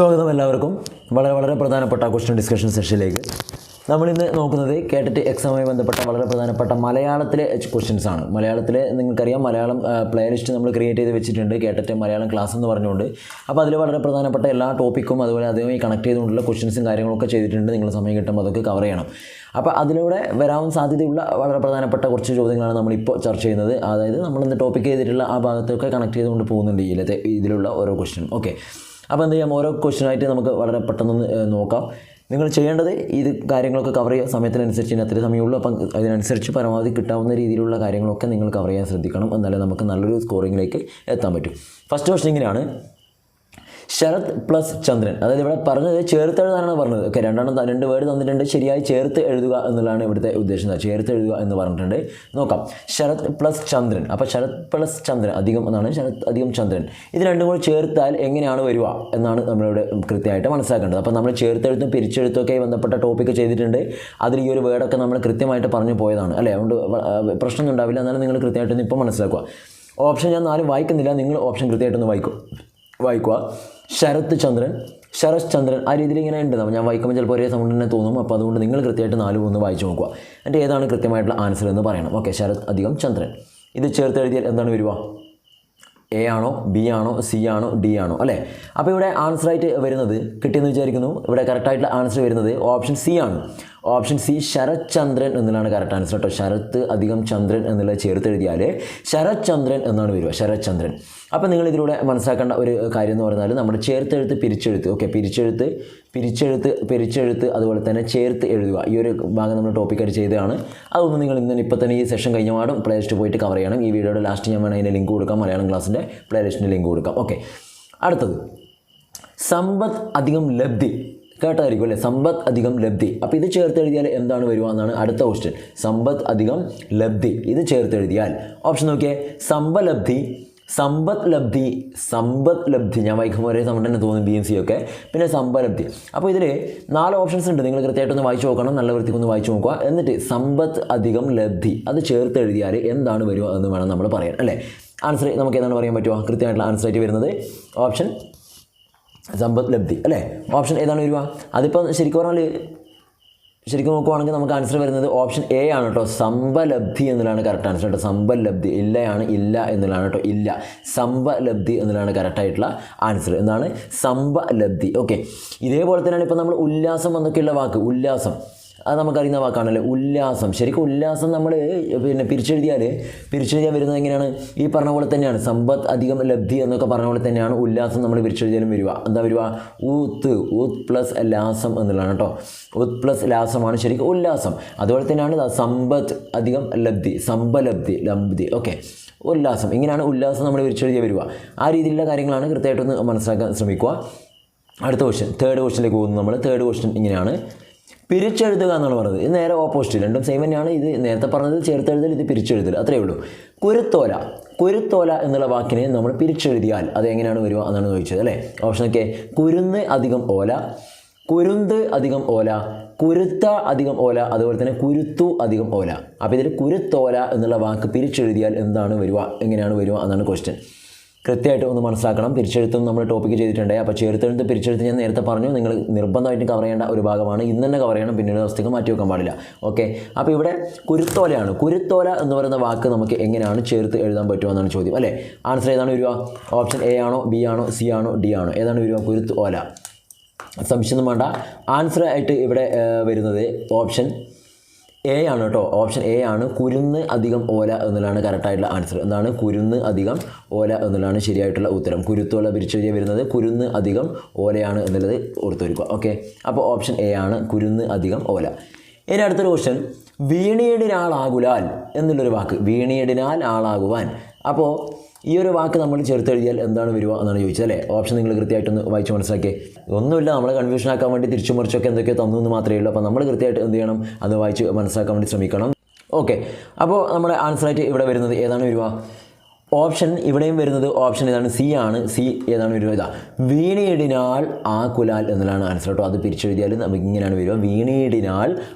സ്വാഗതം എല്ലാവർക്കും. വളരെ വളരെ പ്രധാനപ്പെട്ട ക്വസ്റ്റ്യൻ ഡിസ്കഷൻ സെഷനിലേക്ക് നമ്മളിന്ന് നോക്കുന്നത് കേട്ടിട്ട് എക്സാമുമായി ബന്ധപ്പെട്ട വളരെ പ്രധാനപ്പെട്ട മലയാളത്തിലെ ക്വസ്റ്റ്യൻസ് ആണ്. മലയാളത്തിലെ നിങ്ങൾക്കറിയാം മലയാളം പ്ലേലിസ്റ്റ് നമ്മൾ ക്രിയേറ്റ് ചെയ്ത് വെച്ചിട്ടുണ്ട്. കേട്ടിട്ട് മലയാളം ക്ലാസ് എന്ന് പറഞ്ഞുകൊണ്ട്. അപ്പോൾ അതിൽ വളരെ പ്രധാനപ്പെട്ട എല്ലാ ടോപ്പിക്കും അതുപോലെ അതുമായി കണക്ട് ചെയ്തുകൊണ്ടുള്ള ക്വസ്റ്റ്യൻസും കാര്യങ്ങളൊക്കെ ചെയ്തിട്ടുണ്ട്. നിങ്ങൾ സമയം കിട്ടുമ്പോൾ അതൊക്കെ കവർ ചെയ്യണം. അപ്പോൾ അതിലൂടെ വരാൻ സാധ്യതയുള്ള വളരെ പ്രധാനപ്പെട്ട കുറച്ച് ചോദ്യങ്ങളാണ് നമ്മളിപ്പോൾ ചർച്ച ചെയ്യുന്നത്. അതായത് നമ്മളിന്ന് ടോപ്പിക്ക് ചെയ്തിട്ടുള്ള ആ ഭാഗത്തൊക്കെ കണക്ട് ചെയ്തുകൊണ്ട് പോകുന്നുണ്ട് ഇതിലുള്ള ഓരോ ക്വസ്റ്റ്യൻ ഓക്കെ അപ്പോൾ എന്ത് ചെയ്യാം? ഓരോ ക്വസ്റ്റ്യനായിട്ട് നമുക്ക് വളരെ പെട്ടെന്ന് നോക്കാം. നിങ്ങൾ ചെയ്യേണ്ടത് ഇത് കാര്യങ്ങളൊക്കെ കവർ ചെയ്യുക. സമയത്തിനനുസരിച്ച് ഇനി അത്രയും സമയമുള്ളൂ. അപ്പം അതിനനുസരിച്ച് പരമാവധി കിട്ടാവുന്ന രീതിയിലുള്ള കാര്യങ്ങളൊക്കെ നിങ്ങൾ കവർ ചെയ്യാൻ ശ്രദ്ധിക്കണം. എന്നാലേ നമുക്ക് നല്ലൊരു സ്കോറിങ്ങിലേക്ക് എത്താൻ പറ്റും. ഫസ്റ്റ് ക്വസ്റ്റ്യൻ ഇങ്ങനെയാണ്. ശരത് പ്ലസ് ചന്ദ്രൻ. അതായത് ഇവിടെ പറഞ്ഞത് ചേർത്ത് എഴുതാനാണ് പറഞ്ഞത്. ഓക്കെ രണ്ടെണ്ണം രണ്ട് വേർഡ് തന്നിട്ടുണ്ട്. ശരിയായി ചേർത്ത് എഴുതുക എന്നുള്ളതാണ് ഇവിടുത്തെ ഉദ്ദേശം. ചേർത്ത് എഴുതുക എന്ന് പറഞ്ഞിട്ടുണ്ട്. നോക്കാം. ശരത് പ്ലസ് ചന്ദ്രൻ. അപ്പോൾ ശരത് പ്ലസ് ചന്ദ്രൻ അധികം എന്നാണ് ശരത് അധികം ചന്ദ്രൻ. ഇത് രണ്ടും കൂടി ചേർത്താൽ എങ്ങനെയാണ് വരിക എന്നാണ് നമ്മളിവിടെ കൃത്യമായിട്ട് മനസ്സിലാക്കേണ്ടത്. അപ്പോൾ നമ്മൾ ചേർത്തെഴുത്തും പിരിച്ചെഴുത്തൊക്കെ ബന്ധപ്പെട്ട ടോപ്പിക്ക് ചെയ്തിട്ടുണ്ട്. അതിൽ ഈ ഒരു വേർഡൊക്കെ നമ്മൾ കൃത്യമായിട്ട് പറഞ്ഞു പോയതാണ്. അല്ലേ? അതുകൊണ്ട് പ്രശ്നമൊന്നും ഉണ്ടാവില്ല എന്നാലും നിങ്ങൾ കൃത്യമായിട്ടൊന്ന് ഇപ്പോൾ മനസ്സിലാക്കുക. ഓപ്ഷൻ ഞാൻ ആരും വായിക്കുന്നില്ല. നിങ്ങൾ ഓപ്ഷൻ കൃത്യമായിട്ടൊന്ന് വായിക്കും. വായിക്കുക. ശരത് ചന്ദ്രൻ ശരത് ചന്ദ്രൻ ആ രീതിയിൽ ഇങ്ങനെ ഉണ്ട്. ഞാൻ വായിക്കുമ്പോൾ ചിലപ്പോൾ ഒരേ സൗണ്ട് തന്നെ തോന്നും. അപ്പോൾ അതുകൊണ്ട് നിങ്ങൾ കൃത്യമായിട്ട് നാല് ഒന്ന് വായിച്ചു നോക്കുക. എന്നിട്ട് ഏതാണ് കൃത്യമായിട്ടുള്ള ആൻസർ എന്ന് പറയണം. ഓക്കെ ശരത് അധികം ചന്ദ്രൻ. ഇത് ചേർത്ത് എഴുതിയാൽ എന്താണ് വരിക? എ ആണോ ബി ആണോ സി ആണോ ഡി ആണോ? അല്ലേ? അപ്പോൾ ഇവിടെ ആൻസർ ആയിട്ട് വരുന്നത് കിട്ടിയെന്ന് വിചാരിക്കുന്നു. ഇവിടെ കറക്റ്റായിട്ടുള്ള ആൻസർ വരുന്നത് ഓപ്ഷൻ സി ആണ്. ഓപ്ഷൻ സി ശരത് ചന്ദ്രൻ എന്നുള്ളതാണ് കറക്റ്റ് ആൻസർ കേട്ടോ ശരത്ത് അധികം ചന്ദ്രൻ എന്നുള്ളത് ചേർത്ത് എഴുതിയാൽ ശരത് ചന്ദ്രൻ എന്നാണ് വരിക ശരത് ചന്ദ്രൻ. അപ്പോൾ നിങ്ങൾ ഇതിലൂടെ മനസ്സിലാക്കേണ്ട ഒരു കാര്യം എന്ന് പറഞ്ഞാൽ നമ്മുടെ ചേർത്തെഴുത്ത് പിരിച്ചെഴുത്ത് ഓക്കെ പിരിച്ചെഴുത്ത് പിരിച്ചെഴുത്ത് പിരിച്ചെഴുത്ത് അതുപോലെ തന്നെ ചേർത്ത് എഴുതുക. ഈ ഒരു ഭാഗം നമ്മൾ ടോപ്പിക്കായിട്ട് ചെയ്തതാണ്. അതൊന്ന് നിങ്ങൾ ഇന്ന് ഇപ്പോൾ തന്നെ ഈ സെഷൻ കഴിഞ്ഞ പാടും പ്ലേ ലിസ്റ്റ് പോയിട്ട് കവർ ചെയ്യണം. ഈ വീഡിയോയുടെ ലാസ്റ്റ് ഞാൻ വേണം അതിന്റെ ലിങ്ക് കൊടുക്കാം. മലയാളം ക്ലാസ്സിന്റെ പ്ലേ ലിസ്റ്റിന്റെ ലിങ്ക് കൊടുക്കാം. ഓക്കെ അടുത്തത്. സമ്പത്ത് അധികം ലബ്ധി. കേട്ടായിരിക്കും അല്ലേ? സമ്പത്ത് അധികം ലബ്ധി. അപ്പോൾ ഇത് ചേർത്ത് എഴുതിയാൽ എന്താണ് വരിക എന്നാണ് അടുത്ത ക്വസ്റ്റ്യൻ സമ്പത്ത് അധികം ലബ്ധി. ഇത് ചേർത്ത് എഴുതിയാൽ ഓപ്ഷൻ നോക്കിയേ. സമ്പലബ്ധി സമ്പത്ത് ലബ്ധി സമ്പത്ത് ലബ്ധി. ഞാൻ വായിക്കുമ്പോൾ ഒരേ സമയം തന്നെ തോന്നും ബി എം സി ഒക്കെ. പിന്നെ സമ്പലബ്ധി. അപ്പോൾ ഇതിൽ നാല് ഓപ്ഷൻസ് ഉണ്ട്. നിങ്ങൾ കൃത്യമായിട്ട് ഒന്ന് വായിച്ചു നോക്കണം. നല്ല വൃത്തിക്കൊന്ന് വായിച്ചു നോക്കുക. എന്നിട്ട് സമ്പത്ത് അധികം ലബ്ധി. അത് ചേർത്ത് എഴുതിയാൽ എന്താണ് വരിക എന്ന് വേണം നമ്മൾ പറയാൻ. അല്ലേ? ആൻസർ നമുക്ക് എന്താണ് പറയാൻ പറ്റുമോ കൃത്യമായിട്ടുള്ള ആൻസർ ആയിട്ട് വരുന്നത്. ഓപ്ഷൻ സമ്പത്ത് ലബ്ധി അല്ലേ? ഓപ്ഷൻ ഏതാണ് വരിക. അതിപ്പോൾ ശരിക്കും പറഞ്ഞാൽ ശരിക്കും നോക്കുവാണെങ്കിൽ നമുക്ക് ആൻസർ വരുന്നത് ഓപ്ഷൻ എ ആണ് കേട്ടോ. സമ്പലബ്ധി എന്നുള്ളതാണ് കറക്റ്റ് ആൻസർ കേട്ടോ. സമ്പലബ്ധി ഇല്ലയാണ് ഇല്ല എന്നുള്ളതാണ് കേട്ടോ. ഇല്ല സമ്പലബ്ധി എന്നുള്ളതാണ് കറക്റ്റ് ആയിട്ടുള്ള ആൻസർ എന്താണ്? സമ്പലബ്ധി ഓക്കെ ഇതേപോലെ തന്നെയാണ് ഇപ്പോൾ നമ്മൾ ഉല്ലാസം എന്നൊക്കെയുള്ള വാക്ക്. ഉല്ലാസം. അത് നമുക്കറിയുന്ന വാക്കാണല്ലോ ഉല്ലാസം. ശരിക്കും ഉല്ലാസം നമ്മൾ പിന്നെ പിരിച്ചെഴുതിയാൽ പിരിച്ചെഴുതിയാൽ വരുന്നത് എങ്ങനെയാണ്? ഈ പറഞ്ഞ പോലെ തന്നെയാണ്. സമ്പത്ത് അധികം ലബ്ധി എന്നൊക്കെ പറഞ്ഞ പോലെ തന്നെയാണ് ഉല്ലാസം നമ്മൾ പിരിച്ചെഴുതിയാലും വരിക. എന്താ വരിക? ഊത്ത് ഊത്ത് പ്ലസ് ലാസം എന്നുള്ളതാണ് കേട്ടോ. ഊത്ത് പ്ലസ് ലാസമാണ് ശരിക്കും ഉല്ലാസം. അതുപോലെ തന്നെയാണ് സമ്പത്ത് അധികം ലബ്ധി സമ്പലബ്ധി ലബ്ധി. ഓക്കെ. ഉല്ലാസം. ഇങ്ങനെയാണ് ഉല്ലാസം നമ്മൾ പിരിച്ചെഴുതിയാൽ വരിക. ആ രീതിയിലുള്ള കാര്യങ്ങളാണ് കൃത്യമായിട്ടൊന്ന് മനസ്സിലാക്കാൻ ശ്രമിക്കുക. അടുത്ത ക്വസ്റ്റ്യൻ തേർഡ് ക്വസ്റ്റ്യനിലേക്ക് പോകുന്നു നമ്മൾ തേർഡ് ക്വസ്റ്റ്യൻ ഇങ്ങനെയാണ്. പിരിച്ചെഴുതുക എന്നാണ് പറഞ്ഞത്. ഇത് നേരെ ഓപ്പോസിറ്റ് രണ്ടും സെയിം തന്നെയാണ്. ഇത് നേരത്തെ പറഞ്ഞത് ചേർത്തെഴുതൽ ഇത് പിരിച്ചെഴുതൽ. അത്രയേ ഉള്ളൂ. കുരുത്തോല. കുരുത്തോല എന്നുള്ള വാക്കിനെ നമ്മൾ പിരിച്ചെഴുതിയാൽ അത് എങ്ങനെയാണ് വരിക എന്നാണ് ചോദിച്ചത് അല്ലേ? ഓപ്ഷൻ ഒക്കെ. കുരുന്ന് അധികം ഓല കുരുന്ത് അധികം ഓല കുരുത്ത അധികം ഓല അതുപോലെ തന്നെ കുരുത്തു അധികം ഓല. അപ്പോൾ ഇതിൽ കുരുത്തോല എന്നുള്ള വാക്ക് പിരിച്ചെഴുതിയാൽ എന്താണ് വരിക? എങ്ങനെയാണ് വരിക? എന്നാണ് ക്വസ്റ്റ്യൻ കൃത്യമായിട്ട് ഒന്ന് മനസ്സിലാക്കണം. പിരിച്ചെഴുത്തും നമ്മൾ ടോപ്പിക്ക് ചെയ്തിട്ടുണ്ട് അപ്പോൾ ചേർത്തെഴുത്ത് പിരിച്ചെഴുത്ത് ഞാൻ നേരത്തെ പറഞ്ഞു. നിങ്ങൾ നിർബന്ധമായിട്ടും കവർ ചെയ്യേണ്ട ഒരു ഭാഗമാണ്. ഇന്ന് തന്നെ കവർ ചെയ്യണം. പിന്നീട് ദിവസത്തേക്ക് മാറ്റി വെക്കാൻ പാടില്ല. ഓക്കെ അപ്പോൾ ഇവിടെ കുരുത്തോലയാണ്. കുരുത്തോല എന്ന് പറയുന്ന വാക്ക് നമുക്ക് എങ്ങനെയാണ് ചേർത്ത് എഴുതാൻ പറ്റുമെന്നാണ് ചോദ്യം. അല്ലേ? ആൻസർ ഏതാണ് വരിക? ഓപ്ഷൻ എ ആണോ ബി ആണോ സി ആണോ ഡി ആണോ? ഏതാണ് വരിക? കുരുത്തോല. സംശയം വേണ്ട. ആൻസർ ആയിട്ട് ഇവിടെ വരുന്നത് ഓപ്ഷൻ എ ആണ് കേട്ടോ. ഓപ്ഷൻ എ ആണ് കുരുന്ന് അധികം ഓല എന്നുള്ളതാണ് കറക്റ്റായിട്ടുള്ള ആൻസർ എന്താണ്? കുരുന്ന് അധികം ഓല എന്നുള്ളതാണ് ശരിയായിട്ടുള്ള ഉത്തരം. കുരുത്തോല പിരിച്ചെഴുതിയ വരുന്നത് കുരുന്ന് അധികം ഓലയാണ് എന്നുള്ളത് ഓർത്തുവരിക്കുക വരിക ഓക്കെ അപ്പോൾ ഓപ്ഷൻ എ ആണ് കുരുന്ന് അധികം ഓല. ഇനി അടുത്തൊരു ക്വസ്റ്റ്യൻ വീണിയടിനാളാകുലാൽ എന്നുള്ളൊരു വാക്ക്. വീണിയടിനാൽ ആളാകുവാൻ. അപ്പോൾ ഈ ഒരു വാക്ക് നമ്മൾ ചേർത്തെഴുതിയാൽ എന്താണ് വരിക എന്നാണ് ചോദിച്ചത് അല്ലേ? ഓപ്ഷൻ നിങ്ങൾ കൃത്യമായിട്ടൊന്ന് വായിച്ച് മനസ്സിലാക്കിയേ. ഒന്നുമില്ല നമ്മളെ കൺഫ്യൂഷൻ ആക്കാൻ വേണ്ടി തിരിച്ചു മറിച്ചൊക്കെ എന്തൊക്കെയോ തന്നു എന്ന് മാത്രമേ ഉള്ളൂ. അപ്പോൾ നമ്മൾ കൃത്യമായിട്ട് എന്ത് ചെയ്യണം? അത് വായിച്ച് മനസ്സിലാക്കാൻ വേണ്ടി ശ്രമിക്കണം. ഓക്കെ അപ്പോൾ നമ്മുടെ ആൻസറായിട്ട് ഇവിടെ വരുന്നത് ഏതാണ് വരിക? ഓപ്ഷൻ ഇവിടെയും വരുന്നത് ഓപ്ഷൻ ഏതാണ്? സി ആണ്. സി ഏതാണ് വരിക? ഇതാ വീണയിടിനാൽ ആ കുലാൽ എന്നുള്ളതാണ് ആൻസർ കേട്ടോ. അത് പിരിച്ചെഴുതിയാൽ നമുക്ക് ഇങ്ങനെയാണ് വരിക.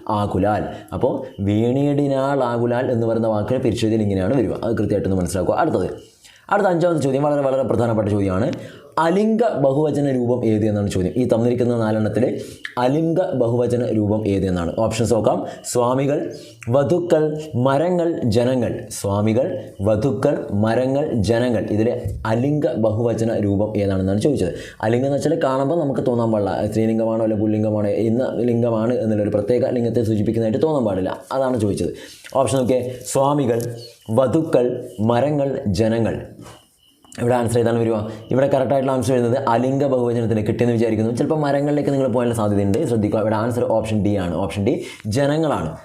ആ കുലാൽ. അപ്പോൾ വീണയിടിനാൽ ആ കുലാൽ എന്ന് പറയുന്ന വാക്കിനെ പിരിച്ചെഴുതിയാൽ ഇങ്ങനെയാണ് വരിക. അത് കൃത്യമായിട്ടൊന്ന് മനസ്സിലാക്കുക. അടുത്തത്. അടുത്ത അഞ്ചാമത്തെ ചോദ്യം വളരെ വളരെ പ്രധാനപ്പെട്ട ചോദ്യമാണ്. അലിംഗ ബഹുവചന രൂപം ഏത് എന്നാണ് ചോദ്യം. ഈ തന്നിരിക്കുന്ന നാലെണ്ണത്തിൽ അലിംഗ ബഹുവചന രൂപം ഏത് എന്നാണ്. ഓപ്ഷൻസ് നോക്കാം. സ്വാമികൾ വധുക്കൾ മരങ്ങൾ ജനങ്ങൾ. സ്വാമികൾ വധുക്കൾ മരങ്ങൾ ജനങ്ങൾ. ഇതിലെ അലിംഗ ബഹുവചന രൂപം ഏതാണെന്നാണ് ചോദിച്ചത്. അലിംഗം എന്ന് വെച്ചാൽ കാണുമ്പോൾ നമുക്ക് തോന്നാൻ പാടില്ല. സ്ത്രീലിംഗമാണോ അല്ലെ പുല്ലിംഗമാണോ ഇന്ന ലിംഗമാണ് എന്നുള്ളൊരു പ്രത്യേക ലിംഗത്തെ സൂചിപ്പിക്കുന്നതായിട്ട് തോന്നാൻ പാടില്ല. അതാണ് ചോദിച്ചത്. ഓപ്ഷൻ നോക്കിയേ. സ്വാമികൾ വധുക്കൾ മരങ്ങൾ ജനങ്ങൾ. ഇവിടെ ആൻസർ ഏതാണ് വരിക ഇവിടെ കറക്റ്റായിട്ടുള്ള ആൻസർ വരുന്നത് അലിംഗ ബഹുവചനത്തിന് കിട്ടിയെന്ന് വിചാരിക്കുന്നു. ചിലപ്പോൾ മരങ്ങളിലേക്ക് നിങ്ങൾ പോകാനുള്ള സാധ്യതയുണ്ട്. ശ്രദ്ധിക്കുക ഇവിടെ ആൻസർ ഓപ്ഷൻ ഡി ആണ്. ഓപ്ഷൻ ഡി ജനങ്ങളാണ്.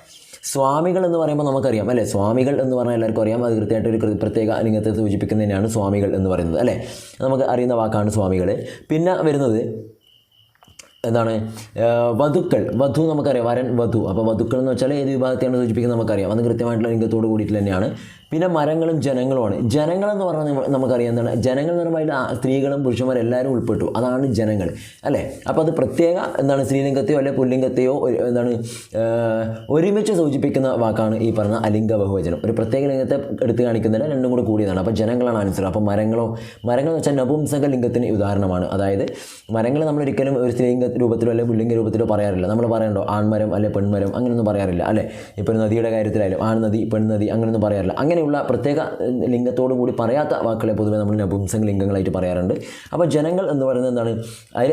സ്വാമികൾ എന്ന് പറയുമ്പോൾ നമുക്കറിയാം അല്ലേ? സ്വാമികൾ എന്ന് പറഞ്ഞാൽ എല്ലാവർക്കും അറിയാം. അത് കൃത്യമായിട്ട് ഒരു പ്രത്യേക ലിംഗത്തെ സൂചിപ്പിക്കുന്നതിനാണ് സ്വാമികൾ എന്ന് പറയുന്നത് അല്ലേ? നമുക്ക് അറിയുന്ന വാക്കാണ് സ്വാമികൾ പിന്നെ വരുന്നത് എന്താണ്? വധുക്കൾ. വധു നമുക്കറിയാം വരൻ വധു. അപ്പോൾ വധുക്കൾ എന്ന് വെച്ചാൽ ഏത് വിഭാഗത്തെയാണ് സൂചിപ്പിക്കുന്നത്? നമുക്കറിയാം. അത് കൃത്യമായിട്ടുള്ള ലിംഗത്തോട് കൂടിയിട്ട് തന്നെയാണ്. പിന്നെ മരങ്ങളും ജനങ്ങളുമാണ്. ജനങ്ങളെന്ന് പറഞ്ഞാൽ നമുക്കറിയാം എന്താണ്? ജനങ്ങൾ എന്ന് പറയുമ്പോൾ സ്ത്രീകളും പുരുഷന്മാരും എല്ലാവരും ഉൾപ്പെട്ടു. അതാണ് ജനങ്ങൾ. അല്ലേ? അപ്പോൾ അത് പ്രത്യേക എന്താണ് സ്ത്രീലിംഗത്തെയോ അല്ലെ പുല്ലിംഗത്തെയോ എന്താണ് ഒരുമിച്ച് സൂചിപ്പിക്കുന്ന വാക്കാണ് ഈ പറഞ്ഞ അലിംഗ ബഹുവചനം. ഒരു പ്രത്യേക ലിംഗത്തെ എടുത്ത് കാണിക്കുന്നതിന് രണ്ടും കൂടെ കൂടിയതാണ്. അപ്പോൾ ജനങ്ങളാണ് ആൻസർ. അപ്പോൾ മരങ്ങളോ മരങ്ങൾ എന്ന് വെച്ചാൽ നപുംസക ലിംഗത്തിന് ഉദാഹരണമാണ്. അതായത് മരങ്ങൾ നമ്മൾ ഒരിക്കലും ഒരു സ്ത്രീലിംഗ രൂപത്തിലോ അല്ലെങ്കിൽ പുല്ലിംഗ രൂപത്തിലോ പറയാറില്ല. നമ്മൾ പറയണ്ടോ? ആൺമരം അല്ലെ പെൺമരം അങ്ങനെയൊന്നും പറയാറില്ല. അല്ലേ? ഇപ്പോൾ നദിയുടെ കാര്യത്തിലായാലും ആൺ ആൺനദി പെൺനദി അങ്ങനെയൊന്നും പറയാറില്ല. അങ്ങനെയുള്ള പ്രത്യേക ലിംഗത്തോടു കൂടി പറയാത്ത വാക്കുകളെ പൊതുവെ നമ്മൾ നപുംസക ലിംഗങ്ങളായിട്ട് പറയാറുണ്ട്. അപ്പോൾ ജനങ്ങൾ എന്ന് പറയുന്നത് എന്താണ്? അതിൽ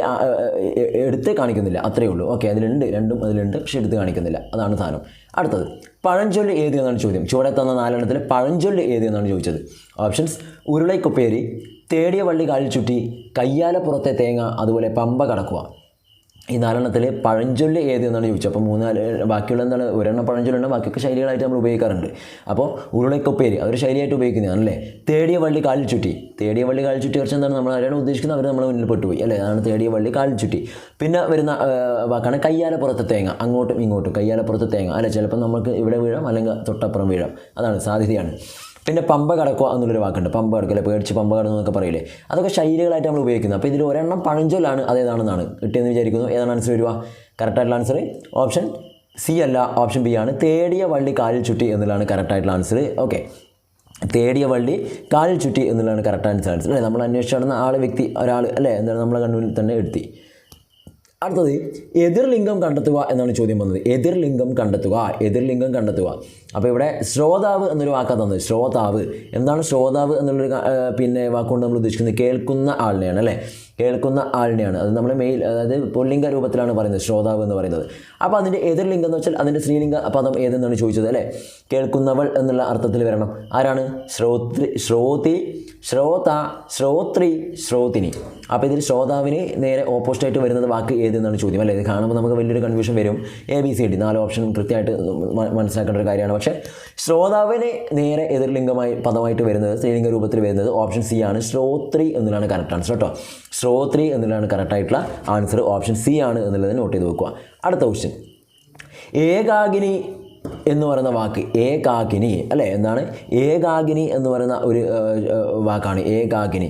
എടുത്ത് കാണിക്കുന്നില്ല. അത്രയേ ഉള്ളൂ. ഓക്കെ അതിലുണ്ട് രണ്ടും അതിലുണ്ട് പക്ഷേ എടുത്ത് കാണിക്കുന്നില്ല. അതാണ് സാധനം അടുത്തത് പഴഞ്ചൊല്ല് ഏത് എന്നാണ് ചോദ്യം. ചുവടെ തന്ന നാലെണ്ണത്തിൽ പഴഞ്ചൊല്ല് ഏത് എന്നാണ് ചോദിച്ചത്? ഓപ്ഷൻസ് ഉരുളൈക്കുപ്പേരി തേടിയ വള്ളി കാലിൽ ചുറ്റി കയ്യാലപ്പുറത്തെ തേങ്ങ അതുപോലെ പമ്പ കടക്കുക. ഈ നാലെണ്ണത്തിൽ പഴഞ്ചൊല്ല് ഏത് എന്നാണ് ചോദിച്ചത്? അപ്പോൾ മൂന്നാൽ ബാക്കിയുള്ള എന്താണ്? ഒരെണ്ണം പഴഞ്ചൊല്ലുണ്ട് ബാക്കിയൊക്കെ ശൈലികളായിട്ട് നമ്മൾ ഉപയോഗിക്കാറുണ്ട്. അപ്പോൾ ഉരുളക്കൊപ്പേര് അവർ ശൈലിയായിട്ട് ഉപയോഗിക്കുന്നതാണ് അല്ലേ തേടിയ വള്ളി കാലിൽ ചുറ്റി തേടിയ വള്ളി കാലിൽ ചുറ്റി കുറച്ച് എന്താണ് നമ്മൾ ആരാണ് ഉദ്ദേശിക്കുന്നത്? അവർ നമ്മളെ മുന്നിൽ പെട്ടുപോയി. അല്ലേ? അതാണ് തേടിയ വള്ളി കാലിൽ ചുറ്റി പിന്നെ വരുന്ന വാക്കാണ് കയ്യാലപ്പുറത്തെ തേങ്ങ. അങ്ങോട്ടും ഇങ്ങോട്ടും കയ്യാലപ്പുറത്തെ തേങ്ങ. അല്ലെ? ചിലപ്പോൾ നമുക്ക് ഇവിടെ വീഴാം അല്ലെങ്കിൽ തൊട്ടപ്പുറം വീഴാം. അതാണ് സാധ്യതയാണ്. പിന്നെ പമ്പ കടക്കുക എന്നുള്ളൊരു വാക്കുണ്ട്. പമ്പ കടക്കല്ലേ? പേടിച്ച് പമ്പ കടന്നു എന്നൊക്കെ പറയില്ലേ? അതൊക്കെ ശൈലികളായിട്ട് നമ്മൾ ഉപയോഗിക്കുന്നത് അപ്പോൾ ഇതിൽ ഒരെണ്ണം പഴഞ്ചൊല്ലാണ് അതേതാണെന്നാണ് കിട്ടിയെന്ന് വിചാരിക്കുന്നു. ഏതാണ് ആൻസർ വരിക? കറക്റ്റായിട്ടുള്ള ആൻസർ ഓപ്ഷൻ സി അല്ല. ഓപ്ഷൻ ബി ആണ്. തേടിയ വള്ളി കാലിൽ ചുറ്റി എന്നുള്ളതാണ് കറക്റ്റായിട്ടുള്ള ആൻസർ ഓക്കെ തേടിയ വള്ളി കാലിൽ ചുറ്റി എന്നുള്ളതാണ് കറക്റ്റ് ആൻസർ ആൻസർ അല്ലേ? നമ്മൾ അന്വേഷിച്ച് നടന്ന ആൾ വ്യക്തി ഒരാൾ അല്ലേ? എന്താണ് നമ്മളെ കണ്ണൂരിൽ തന്നെ എടുത്തി അടുത്തത് എതിർലിംഗം കണ്ടെത്തുക എന്നാണ് ചോദ്യം വന്നത്. എതിർലിംഗം കണ്ടെത്തുക എതിർലിംഗം കണ്ടെത്തുക. അപ്പോൾ ഇവിടെ ശ്രോതാവ് എന്നൊരു വാക്കാണ് തന്നത്. ശ്രോതാവ്. എന്താണ് ശ്രോതാവ് എന്നുള്ളൊരു പിന്നെ വാക്കുകൊണ്ട് നമ്മൾ ഉദ്ദേശിക്കുന്നത് കേൾക്കുന്ന ആളിനെയാണ് അല്ലേ? കേൾക്കുന്ന ആളിനെയാണ്. അത് നമ്മൾ മെയിൽ അതായത് പുല്ലിംഗ രൂപത്തിലാണ് പറയുന്നത് ശ്രോതാവ് എന്ന് പറയുന്നത്. അപ്പോൾ അതിന്റെ എതിർലിംഗം എന്ന് വെച്ചാൽ അതിന്റെ സ്ത്രീലിംഗ പദം ഏതെന്നാണ് ചോദിച്ചത് അല്ലേ? കേൾക്കുന്നവൾ എന്നുള്ള അർത്ഥത്തിൽ വരണം. ആരാണ്? ശ്രോത്രി ശ്രോതി ശ്രോത ശ്രോത്രി ശ്രോതിനി. അപ്പോൾ ഇതിൽ ശ്രോതാവിന് നേരെ ഓപ്പോസിറ്റായിട്ട് വരുന്നത് വാക്ക് ഏതെന്നാണ് ചോദ്യം അല്ലേ? ഇത് കാണുമ്പോൾ നമുക്ക് വലിയൊരു കൺഫ്യൂഷൻ വരും. എ ബി സി ഡി നാല് ഓപ്ഷൻ കൃത്യമായിട്ട് മനസ്സിലാക്കേണ്ട ഒരു കാര്യമാണ്. പക്ഷേ ശ്രോതാവിന് നേരെ എതിർലിംഗമായി പദമായിട്ട് വരുന്നത് സ്ത്രീലിംഗ രൂപത്തിൽ വരുന്നത് ഓപ്ഷൻ സി ആണ്. ശ്രോത്രി എന്നുള്ളതാണ് കറക്റ്റ് ആൻസർ കേട്ടോ ശ്രോത്രി എന്നുള്ളതാണ് കറക്റ്റായിട്ടുള്ള ആൻസർ ഓപ്ഷൻ സി ആണ് എന്നുള്ളത് നോട്ട് ചെയ്ത് വെക്കുക. അടുത്ത ക്വസ്റ്റ്യൻ ഏകാഗിനി എന്ന് പറയുന്ന വാക്ക് ഏകാഗിനി അല്ലേ? എന്താണ്? ഏകാഗിനി എന്ന് പറയുന്ന ഒരു വാക്കാണ് ഏകാഗിനി.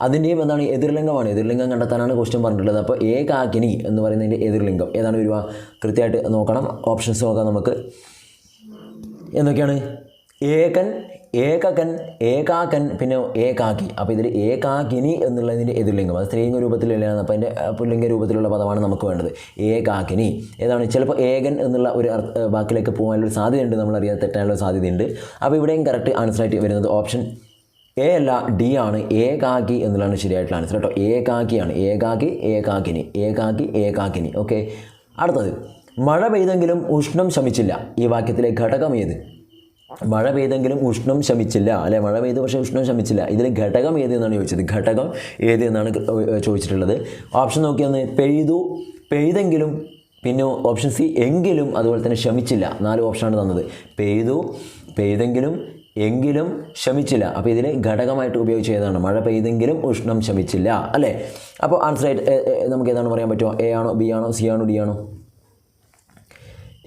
അതിന്റെയും എന്താണ്? എതിർലിംഗമാണ്. എതിർലിംഗം കണ്ടെത്താനാണ് ക്വസ്റ്റ്യൻ പറഞ്ഞിട്ടുള്ളത്. അപ്പോൾ ഏകാഗിനി എന്ന് പറയുന്നതിന്റെ എതിർലിംഗം. ഏതാണ് ഒരു കൃത്യമായിട്ട് നോക്കണം. ഓപ്ഷൻസ് നോക്കാം നമുക്ക്. എന്തൊക്കെയാണ്? ഏകൻ ഏകകൻ ഏകാകൻ പിന്നെ ഏകാകി. അപ്പോൾ ഇതിൽ ഏകാകിനി എന്നുള്ളതിന്റെ എതിർലിംഗം. അത് സ്ത്രീലിംഗ രൂപത്തിലുള്ളതാണ് അപ്പോൾ അതിന്റെ പുല്ലിംഗ രൂപത്തിലുള്ള പദമാണ് നമുക്ക് വേണ്ടത്. ഏകാകിനി. ഏതാണ്? ചിലപ്പോൾ ഏകൻ എന്നുള്ള ഒരു വാക്കിലേക്ക് പോകാനുള്ള സാധ്യതയുണ്ട്. നമ്മളറിയാതെ തെറ്റാനുള്ള സാധ്യതയുണ്ട്. അപ്പോൾ ഇവിടെയും കറക്റ്റ് ആൻസറായിട്ട് വരുന്നത് ഓപ്ഷൻ എ അല്ല ഡി ആണ്. ഏകാകി എന്നുള്ളതാണ് ശരിയായിട്ടുള്ള ആൻസർ കേട്ടോ. ഏകാകിയാണ്. ഏകാകി ഏകാകിനി. ഏകാകി ഏകാകിനി. ഓക്കെ അടുത്തത്. മഴ പെയ്തെങ്കിലും ഉഷ്ണം ശമിച്ചില്ല. ഈ വാക്യത്തിലെ ഘടകം ഏത്? മഴ പെയ്തെങ്കിലും ഉഷ്ണം ശമിച്ചില്ല അല്ലെ? മഴ പെയ്തു പക്ഷേ ഉഷ്ണം ശമിച്ചില്ല. ഇതിൽ ഘടകം ഏത് എന്നാണ് ചോദിച്ചത്? ഘടകം ഏത് എന്നാണ് ചോദിച്ചിട്ടുള്ളത്? ഓപ്ഷൻ നോക്കിയാൽ പെയ്തു പെയ്തെങ്കിലും പിന്നെ ഓപ്ഷൻ സി എങ്കിലും അതുപോലെ തന്നെ ശമിച്ചില്ല. നാല് ഓപ്ഷനാണ് തന്നത്. പെയ്തു പെയ്തെങ്കിലും എങ്കിലും ശമിച്ചില്ല. അപ്പോൾ ഇതിൽ ഘടകമായിട്ട് ഉപയോഗിച്ച് ഏതാണ്? മഴ പെയ്തെങ്കിലും ഉഷ്ണം ശമിച്ചില്ല അല്ലേ? അപ്പോൾ ആൻസർ ആയിട്ട് നമുക്ക് ഏതാണ് പറയാൻ പറ്റുമോ എ ആണോ ബി ആണോ സി ആണോ ഡി ആണോ?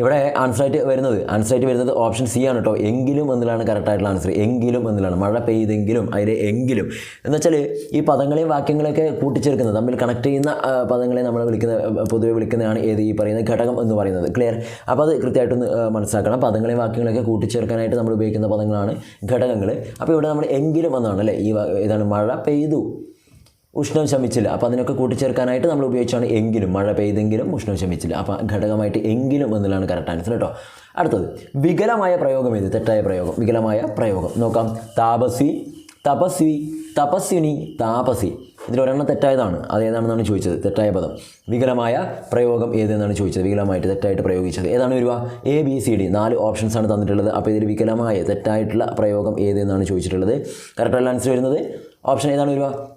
ഇവിടെ ആൻസറായിട്ട് വരുന്നത്. ആൻസറായിട്ട് വരുന്നത് ഓപ്ഷൻ സി ആണ് കേട്ടോ എങ്കിലും എന്നുള്ളതാണ് കറക്റ്റായിട്ടുള്ള ആൻസർ എങ്കിലും എന്നുള്ളതാണ് മഴ പെയ്തെങ്കിലും അതിലെ എങ്കിലും. എന്ന് വെച്ചാൽ ഈ പദങ്ങളെയും വാക്യങ്ങളെയൊക്കെ കൂട്ടിച്ചേർക്കുന്നത് തമ്മിൽ കണക്ട് ചെയ്യുന്ന പദങ്ങളെ നമ്മൾ വിളിക്കുന്ന പൊതുവെ വിളിക്കുന്നതാണ് ഏത് ഈ പറയുന്ന ഘടകം എന്ന് പറയുന്നത്. ക്ലിയർ അപ്പോൾ അത് കൃത്യമായിട്ടൊന്ന് മനസ്സിലാക്കണം. പദങ്ങളെയും വാക്യങ്ങളെയൊക്കെ കൂട്ടിച്ചേർക്കാനായിട്ട് നമ്മൾ ഉപയോഗിക്കുന്ന പദങ്ങളാണ് ഘടകങ്ങൾ അപ്പോൾ ഇവിടെ നമ്മൾ എങ്കിലും എന്നാണ് അല്ലേ? ഈ ഇതാണ് മഴ പെയ്തു. ഉഷ്ണം ശമിച്ചില്ല. അപ്പോൾ അതിനൊക്കെ കൂട്ടിച്ചേർക്കാനായിട്ട് നമ്മൾ ഉപയോഗിച്ചാണ് എങ്കിലും മഴ പെയ്തെങ്കിലും ഉഷ്ണം ശമിച്ചില്ല. അപ്പോൾ ഘടകമായിട്ട് എങ്കിലും എന്നുള്ളതാണ് കറക്റ്റ് ആൻസർ കേട്ടോ അടുത്തത് വികലമായ പ്രയോഗം ഏത്? തെറ്റായ പ്രയോഗം. വികലമായ പ്രയോഗം. നോക്കാം. താപസി തപസ്വി തപസ്വിനി താപസി. ഇതിൽ ഒരെണ്ണം തെറ്റായതാണ്. അത് ഏതാണെന്നാണ് ചോദിച്ചത്. തെറ്റായ പദം. വികലമായ പ്രയോഗം ഏതെന്നാണ് ചോദിച്ചത്? വികലമായിട്ട് തെറ്റായിട്ട് പ്രയോഗിച്ചത്. ഏതാണ് വരിക? എ ബി സി ഡി നാല് ഓപ്ഷൻസ് ആണ് തന്നിട്ടുള്ളത്. അപ്പോൾ ഇതിൽ വികലമായ തെറ്റായിട്ടുള്ള പ്രയോഗം ഏതെന്നാണ് ചോദിച്ചിട്ടുള്ളത്? കറക്റ്റ് ആൻസർ വരുന്നത്. ഓപ്ഷൻ ഏതാണ് വരിക?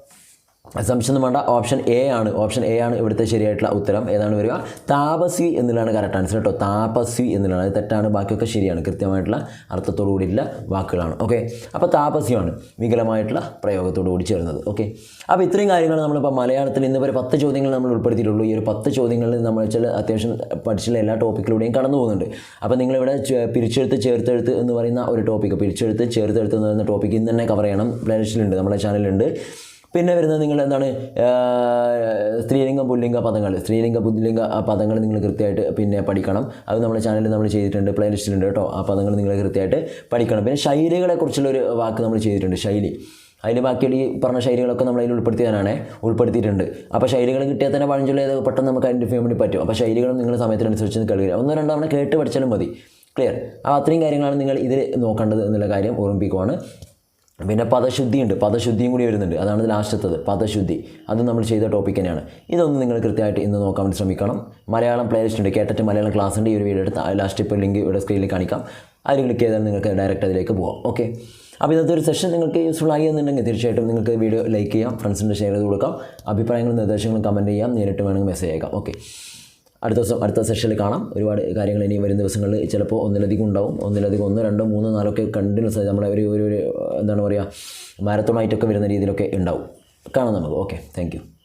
സംശയം വേണ്ട. ഓപ്ഷൻ എ ആണ്. ഓപ്ഷൻ എ ആണ് ഇവിടുത്തെ ശരിയായിട്ടുള്ള ഉത്തരം. ഏതാണ് വരിക? താപസ്വി എന്നുള്ളതാണ് കറക്റ്റ് ആൻസർ കേട്ടോ താപസ്വി എന്നുള്ളതാണ്. അത് തെറ്റാണ്. ബാക്കിയൊക്കെ ശരിയാണ്. കൃത്യമായിട്ടുള്ള അർത്ഥത്തോടു കൂടിയിട്ടുള്ള വാക്കുകളാണ്. ഓക്കെ അപ്പോൾ താപസ്യമാണ് വികലമായിട്ടുള്ള പ്രയോഗത്തോടു കൂടി ചേർന്നത്. ഓക്കെ അപ്പോൾ ഇത്രയും കാര്യങ്ങൾ നമ്മളിപ്പോൾ മലയാളത്തിൽ ഇന്ന് വരെ പത്ത് ചോദ്യങ്ങൾ നമ്മൾ ഉൾപ്പെടുത്തിയിട്ടുള്ളൂ. ഈ ഒരു പത്ത് ചോദ്യങ്ങളിൽ നമ്മൾ വെച്ചാൽ അത്യാവശ്യം പഠിച്ചുള്ള എല്ലാ ടോപ്പിക്കിലൂടെയും കടന്നു പോകുന്നുണ്ട്. അപ്പോൾ നിങ്ങളിവിടെ പിരിച്ചെടുത്ത് ചേർത്തെഴുത്ത് എന്ന് പറയുന്ന ഒരു ടോപ്പിക്ക് പിരിച്ചെടുത്ത് ചേർത്തെഴുത്ത് എന്ന് പറയുന്ന ടോപ്പിക്ക് ഇന്ന് തന്നെ കവർ ചെയ്യണം. പ്ലേലിസ്റ്റിലുണ്ട് നമ്മുടെ ചാനലിലുണ്ട് പിന്നെ വരുന്നത് നിങ്ങൾ എന്താണ് സ്ത്രീലിംഗ പുല്ലിംഗ പദങ്ങൾ. സ്ത്രീലിംഗ പുല്ലിംഗ പദങ്ങൾ നിങ്ങൾ കൃത്യമായിട്ട് പിന്നെ പഠിക്കണം. അത് നമ്മുടെ ചാനലിൽ നമ്മൾ ചെയ്തിട്ടുണ്ട് പ്ലേ പ്ലേലിസ്റ്റിലുണ്ട് കേട്ടോ. ആ പദങ്ങൾ നിങ്ങൾ കൃത്യമായിട്ട് പഠിക്കണം. പിന്നെ ശൈലികളെ കുറിച്ചുള്ളൊരു വാക്ക് നമ്മൾ ചെയ്തിട്ടുണ്ട് ശൈലി. അതിൽ ബാക്കിയുള്ള ഈ പറഞ്ഞ ശൈലികളൊക്കെ നമ്മൾ അതിൽ ഉൾപ്പെടുത്തിയതാണ് ഉൾപ്പെടുത്തിയിട്ടുണ്ട്. അപ്പോൾ ശൈലികൾ കിട്ടിയാൽ തന്നെ പഴഞ്ചൊല്ലി ഏത് പെട്ടെന്ന് നമുക്ക് ഐഡന്റിഫൈ ചെയ്യാൻ വേണ്ടി പറ്റും. അപ്പോൾ ശൈലികളും നിങ്ങൾ സമയത്തിനനുസരിച്ച് കേൾക്കുക. ഒന്നോ രണ്ടോ തവണ കേട്ട് പഠിച്ചാലും മതി. ക്ലിയർ അപ്പോൾ അത്രയും കാര്യങ്ങളാണ് നിങ്ങൾ ഇതിൽ നോക്കേണ്ടത് എന്നുള്ള കാര്യം ഓർമ്മിപ്പിക്കുവാണ്. പിന്നെ പദശുദ്ധിയുണ്ട്. പദശുദ്ധിയും കൂടി വരുന്നുണ്ട്. അതാണ് ലാസ്റ്റത്തത്. പദശുദ്ധി. അത് നമ്മൾ ചെയ്ത ടോപ്പിക് തന്നെയാണ്. ഇതൊന്ന് നിങ്ങൾ കൃത്യമായിട്ട് ഇന്ന് നോക്കാൻ വേണ്ടി ശ്രമിക്കണം. മലയാളം പ്ലേലിസ്റ്റ് ഉണ്ട്. കേട്ടിട്ട് മലയാളം ക്ലാസ് ഉണ്ട്. ഈ ഒരു വീഡിയോ എടുത്ത് ലാസ്റ്റ് ഇപ്പോൾ ലിങ്ക് ഇവിടെ സ്ക്രീനിൽ കാണിക്കാം. അതിൽ ക്ലിക്ക് ചെയ്താൽ നിങ്ങൾക്ക് ഡയറക്റ്റ് അതിലേക്ക് പോകാം ഓക്കെ അപ്പോൾ ഇന്നത്തെ ഒരു സെഷൻ നിങ്ങൾക്ക് യൂസ്ഫുൾ ആയി എന്നുണ്ടെങ്കിൽ തീർച്ചയായിട്ടും നിങ്ങൾക്ക് വീഡിയോ ലൈക്ക് ചെയ്യാം. ഫ്രണ്ട്സിന്റെ ഷെയർ ചെയ്ത് കൊടുക്കാം. അഭിപ്രായങ്ങളും നിർദ്ദേശങ്ങളും കമന്റ് ചെയ്യാം. നേരിട്ട് വേണമെങ്കിൽ മെസ്സേജ് അയക്കാം. ഓക്കെ അടുത്ത ദിവസം അടുത്ത സെഷനിൽ കാണാം. ഒരുപാട് കാര്യങ്ങൾ ഇനി വരുന്ന ദിവസങ്ങളിൽ. ചിലപ്പോൾ ഒന്നിലധികം ഉണ്ടാവും. ഒന്നിലധികം ഒന്ന് രണ്ടോ മൂന്നോ നാലോ ഒക്കെ കണ്ടിന്യൂസ് ആയി നമ്മളെ ഒരു ഒരു എന്താണ് പറയുക മാരത്തോണായിട്ടൊക്കെ വരുന്ന രീതിയിലൊക്കെ ഉണ്ടാവും. കാണാം നമുക്ക്. Okay thank